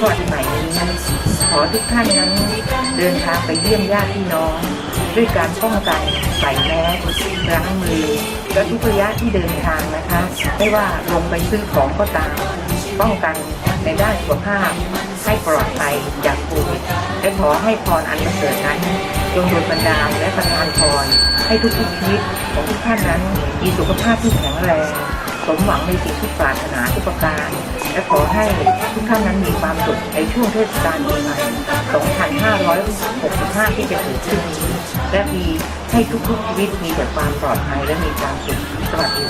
ทอดใหม่นี้ขอทุกท่านนั้นเดินทางไปเยี่ยมญาติพี่น้อง ด้วยการป้องกันใส่แมสล้างมือและทุกระยะที่เดินทางนะคะ ไม่ว่าลงไปซื้อของก็ตาม ป้องกันในด้านสุขภาพให้ปลอดภัยจากโควิดและขอให้พรอันประเสริฐนั้นจงโดนบันดาลและประทานพรให้ทุกๆชีวิตของทุกท่านนั้นมีสุขภาพที่แข็งแรง สมหวังในสิ่งที่ปรารถนาทุกประการ และขอให้ทุกท่านนั้นมีความสุขในช่วงเทศกาลปีใหม่ 2565 ที่จะถึงขึ้นนี้และมีให้ทุกๆชีวิตมีแต่ความปลอดภัยและมีความสุขสวัสดี